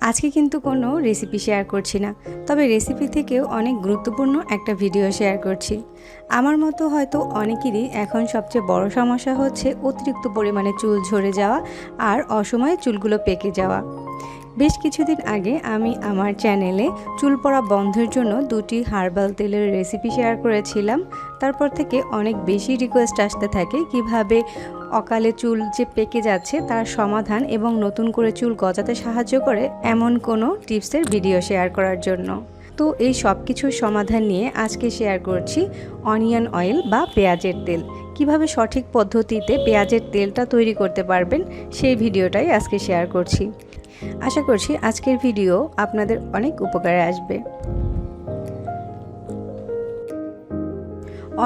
আজকে কিন্তু কোনো রেসিপি শেয়ার করছি না, তবে রেসিপি থেকেও অনেক গুরুত্বপূর্ণ একটা ভিডিও শেয়ার করছি। আমার মতো হয়তো অনেকেরই এখন সবচেয়ে বড় সমস্যা হচ্ছে অতিরিক্ত পরিমাণে চুল ঝরে যাওয়া আর অসময়ে চুলগুলো পেকে যাওয়া। বেশ কিছুদিন আগে আমি আমার চ্যানেলে চুল পড়া বন্ধের জন্য দুটি হার্বাল তেলের রেসিপি শেয়ার করেছিলাম। তারপর থেকে অনেক বেশি রিকোয়েস্ট আসতে থাকে কীভাবে অকালে চুল যে পেকে যাচ্ছে তার সমাধান এবং নতুন করে চুল গজাতে সাহায্য করে এমন কোনো টিপসের ভিডিও শেয়ার করার জন্য। তো এই সব কিছুর সমাধান নিয়ে আজকে শেয়ার করছি অনিয়ন অয়েল বা পেঁয়াজের তেল। কীভাবে সঠিক পদ্ধতিতে পেঁয়াজের তেলটা তৈরি করতে পারবেন সেই ভিডিওটাই আজকে শেয়ার করছি। আশা করছি আজকের ভিডিও আপনাদের অনেক উপকারে আসবে।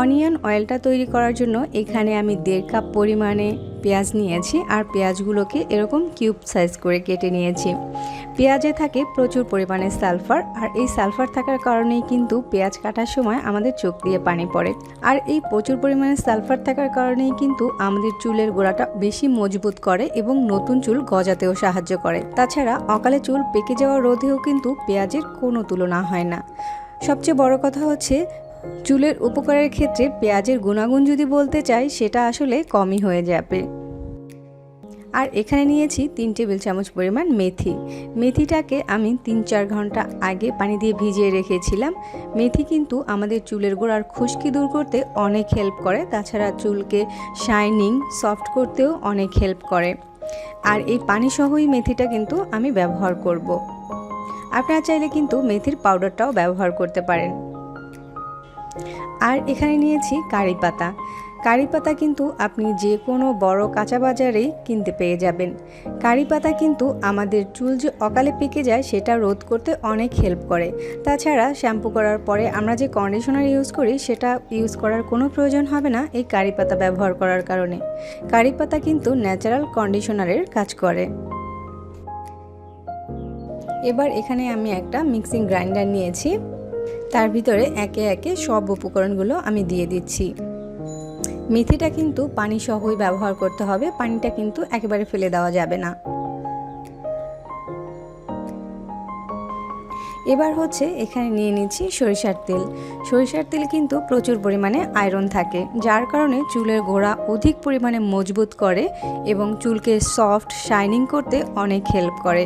অনিয়ন অয়েলটা তৈরি করার জন্য এখানে আমি দেড় কাপ পরিমাণে পেঁয়াজ নিয়েছি আর পেঁয়াজগুলোকে এরকম কিউব সাইজ করে কেটে নিয়েছি। পেঁয়াজে থাকে প্রচুর পরিমাণে সালফার, আর এই সালফার থাকার কারণেই কিন্তু পেঁয়াজ কাটার সময় আমাদের চোখ দিয়ে পানি পড়ে। আর এই প্রচুর পরিমাণে সালফার থাকার কারণেই কিন্তু আমাদের চুলের গোড়াটা বেশি মজবুত করে এবং নতুন চুল গজাতেও সাহায্য করে। তাছাড়া অকালে চুল পেকে যাওয়া রোধেও কিন্তু পেঁয়াজের কোনো তুলনা হয় না। সবচেয়ে বড় কথা হচ্ছে, চুলের উপকারের ক্ষেত্রে পেঁয়াজের গুণাগুণ যদি বলতে চাই, সেটা আসলে কমই হয়ে যাবে। আর এখানে নিয়েছি তিন টেবিল চামচ পরিমাণ মেথি। মেথিটাকে আমি তিন চার ঘণ্টা আগে পানি দিয়ে ভিজিয়ে রেখেছিলাম। মেথি কিন্তু আমাদের চুলের গোড়ার খুশকি দূর করতে অনেক হেল্প করে, তাছাড়া চুলকে শাইনিং সফট করতেও অনেক হেল্প করে। আর এই পানি সহই মেথিটা কিন্তু আমি ব্যবহার করব। আপনারা চাইলে কিন্তু মেথির পাউডারটাও ব্যবহার করতে পারেন। আর এখানে নিয়েছি কারি পাতা। কারি পাতা কিন্তু আপনি যে কোনো বড় কাঁচা বাজারেই কিনতে পেয়ে যাবেন। কারি পাতা কিন্তু আমাদের চুল যে অকালে পেকে যায় সেটা রোধ করতে অনেক হেল্প করে। তাছাড়া শ্যাম্পু করার পরে আমরা যে কন্ডিশনার ইউজ করি সেটা ইউজ করার কোনো প্রয়োজন হবে না এই কারি পাতা ব্যবহার করার কারণে। কারি পাতা কিন্তু ন্যাচারাল কন্ডিশনারের কাজ করে। এবার এখানে আমি একটা মিক্সিং গ্রাইন্ডার নিয়েছি। তার ভিতরে একে একে সব উপকরণগুলো আমি দিয়ে দিচ্ছি। মেথিটা কিন্তু পানি সহই ব্যবহার করতে হবে, পানিটা কিন্তু একেবারে ফেলে দেওয়া যাবে না। এবার হচ্ছে এখানে নিয়ে নিচ্ছি সরিষার তেল। সরিষার তেল কিন্তু প্রচুর পরিমাণে আয়রন থাকে, যার কারণে চুলের গোড়া অধিক পরিমাণে মজবুত করে এবং চুলকে সফট, শাইনিং করতে অনেক হেল্প করে।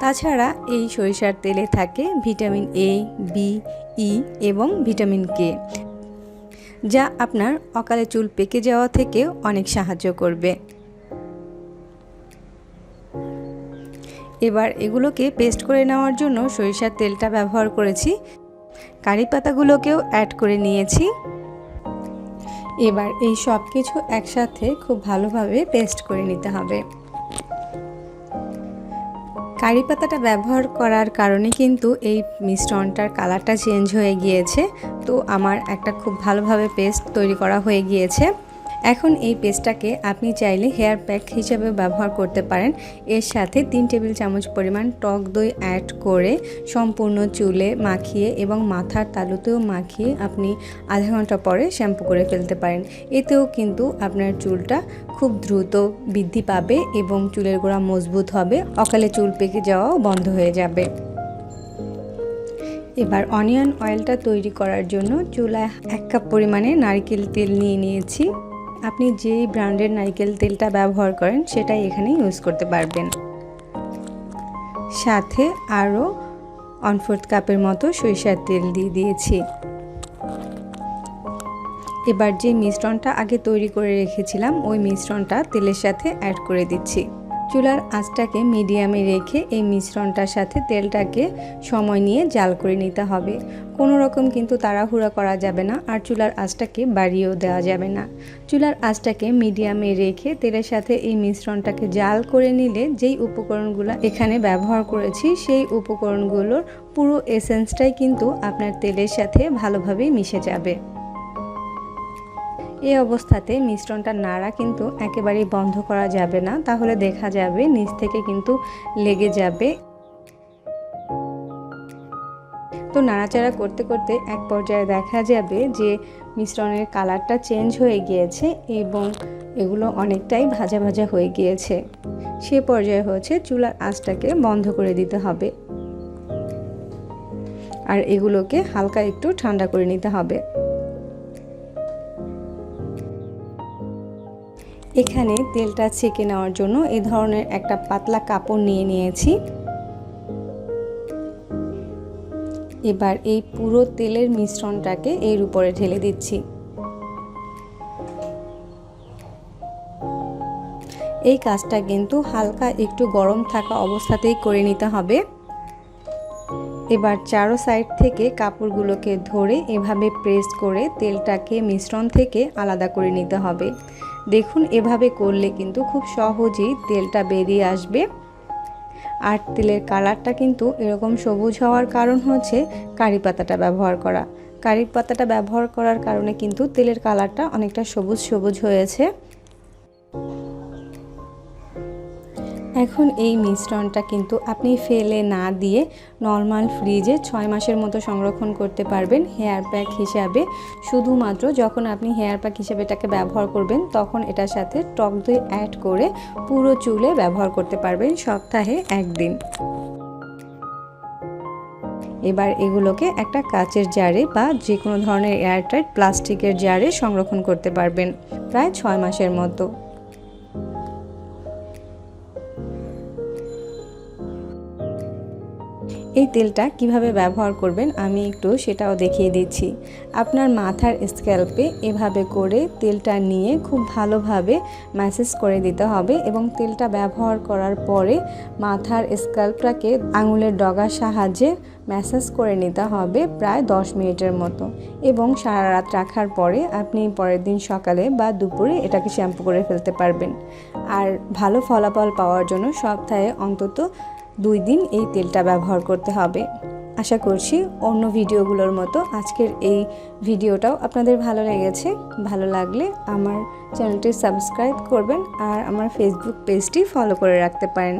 তাছাড়া এই সরিষার তেলে থাকে ভিটামিন এ বি ই এবং ভিটামিন কে যা আপনার অকালে চুল পেকে যাওয়া থেকেও অনেক সাহায্য করবে। এবার এগুলোকে পেস্ট করে নেওয়ার জন্য সরিষার তেলটা ব্যবহার করেছি। কারি পাতাগুলোকেও অ্যাড করে নিয়েছি। এবার এই সব কিছু একসাথে খুব ভালোভাবে পেস্ট করে নিতে হবে। কারি পাতাটা ব্যবহার করার কারণে কিন্তু এই মিশ্রণটার কালারটা চেঞ্জ হয়ে গিয়েছে। তো আমার একটা খুব ভালোভাবে পেস্ট তৈরি করা হয়ে গিয়েছে। এখন এই পেস্টটাকে আপনি চাইলে হেয়ার প্যাক হিসেবে ব্যবহার করতে পারেন। এর সাথে তিন টেবিল চামচ পরিমাণ টক দই অ্যাড করে সম্পূর্ণ চুলে মাখিয়ে এবং মাথার তালুতেও মাখিয়ে আপনি আধা ঘণ্টা পরে শ্যাম্পু করে ফেলতে পারেন। এতেও কিন্তু আপনার চুলটা খুব দ্রুত বৃদ্ধি পাবে এবং চুলের গোড়া মজবুত হবে, অকালে চুল পেকে যাওয়াও বন্ধ হয়ে যাবে। এবার অনিয়ন অয়েলটা তৈরি করার জন্য চুলায় এক কাপ পরিমাণে নারকেল তেল নিয়ে নিয়েছি। আপনি যেই ব্র্যান্ডের নারিকেল তেলটা ব্যবহার করেন, সেটাই এখানে ইউজ করতে পারবেন। সাথে আরও অনফোর্থ কাপের মতো সরিষার তেল দিয়ে দিয়েছি। এবার যে মিশ্রণটা আগে তৈরি করে রেখেছিলাম, ওই মিশ্রণটা তেলের সাথে অ্যাড করে দিচ্ছি। চুলার আঁচটাকে মিডিয়ামে রেখে এই মিশ্রণটার সাথে তেলটাকে সময় নিয়ে জাল করে নিতে হবে। কোনো রকম কিন্তু তাড়াহুড়া করা যাবে না আর চুলার আঁচটাকে বাড়িয়েও দেওয়া যাবে না। চুলার আঁচটাকে মিডিয়ামে রেখে তেলের সাথে এই মিশ্রণটাকে জাল করে নিলে যেই উপকরণগুলো এখানে ব্যবহার করেছি সেই উপকরণগুলোর পুরো এসেন্সটাই কিন্তু আপনার তেলের সাথে ভালোভাবেই মিশে যাবে। এই অবস্থাতে মিশ্রণটা নাড়া কিন্তু একেবারেই বন্ধ করা যাবে না। তাহলে দেখা যাবে নিচ থেকে কিন্তু লেগে যাবে। তো নাড়াচাড়া করতে করতে এক পর্যায়ে দেখা যাবে যে মিশ্রণের কালারটা চেঞ্জ হয়ে গিয়েছে এবং এগুলো অনেকটাই ভাজা ভাজা হয়ে গিয়েছে। সে পর্যায়ে হচ্ছে চুলার আঁচটাকে বন্ধ করে দিতে হবে। আর এগুলোকে হালকা একটু ঠান্ডা করে নিতে হবে। এখানে তেলটা ছেঁকে নেওয়ার জন্য এ ধরনের একটা পাতলা কাপড় নিয়ে নিয়েছি। এবার এই পুরো তেলের মিশ্রণটাকে এর উপরে ঢেলে দিচ্ছি। এই কাজটা কিন্তু হালকা একটু গরম থাকা অবস্থাতেই করে নিতে হবে। এবার চারো সাইড থেকে কাপড়গুলোকে ধরে এভাবে প্রেস করে তেলটাকে মিশ্রণ থেকে আলাদা করে নিতে হবে। দেখুন, এভাবে করলে কিন্তু খুব সহজেই তেলটা বেরিয়ে আসবে। আর তেলের কালারটা কিন্তু এরকম সবুজ হওয়ার কারণ হচ্ছে কারি পাতাটা ব্যবহার করা। কারি পাতাটা ব্যবহার করার কারণে কিন্তু তেলের কালারটা অনেকটা সবুজ সবুজ হয়েছে। এখন এই মিশ্রণটা কিন্তু আপনি ফেলে না দিয়ে নর্মাল ফ্রিজে ছয় মাসের মতো সংরক্ষণ করতে পারবেন হেয়ার প্যাক হিসাবে। শুধুমাত্র যখন আপনি হেয়ার প্যাক হিসেবে এটাকে ব্যবহার করবেন, তখন এটার সাথে টক দই অ্যাড করে পুরো চুলে ব্যবহার করতে পারবেন সপ্তাহে একদিন। এবার এগুলোকে একটা কাচের জারে বা যে কোনো ধরনের এয়ারটাইট প্লাস্টিকের জারে সংরক্ষণ করতে পারবেন, প্রায় ছয় মাসের মতো। এই তেলটা কীভাবে ব্যবহার করবেন আমি একটু সেটাও দেখিয়ে দিচ্ছি। আপনার মাথার স্ক্যাল্পে এভাবে করে তেলটা নিয়ে খুব ভালোভাবে ম্যাসেজ করে দিতে হবে এবং তেলটা ব্যবহার করার পরে মাথার স্ক্যাল্পটাকে আঙুলের ডগার সাহায্যে ম্যাসাজ করে নিতে হবে প্রায় 10 মিনিটের মতো এবং সারা রাত রাখার পরে আপনি পরের দিন সকালে বা দুপুরে এটাকে শ্যাম্পু করে ফেলতে পারবেন। আর ভালো ফলাফল পাওয়ার জন্য সপ্তাহে অন্তত দুই দিন এই তেলটা ব্যবহার করতে হবে। আশা করছি অন্য ভিডিওগুলোর মতো আজকের এই ভিডিওটাও আপনাদের ভালো লেগেছে। ভালো লাগলে আমার চ্যানেলটি সাবস্ক্রাইব করবেন আর আমার ফেসবুক পেজটি ফলো করে রাখতে পারেন।